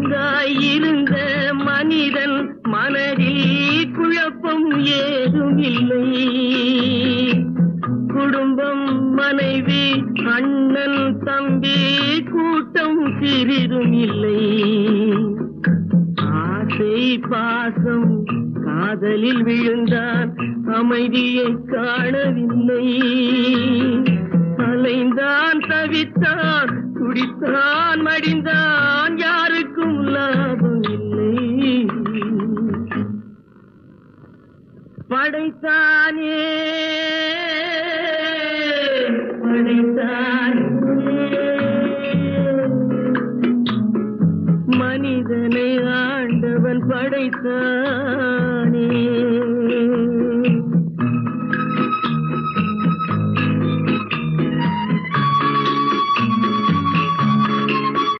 ஒழுங்காய் இருந்த மனிதன் மனதில் குழப்பம் ஏதும் இல்லை குடும்பம் மனைவி அண்ணன் தம்பி கூட்டம் சிறிதும் இல்லை ஆசை பாசம் காதலில் விழுந்தான் அமைதியை காணவில்லை. அலைந்தான் தவித்தான் துடித்தான் மடிந்தான். படைத்தானே படைத்தானே. மனிதனை ஆண்டவன் படைத்தானே.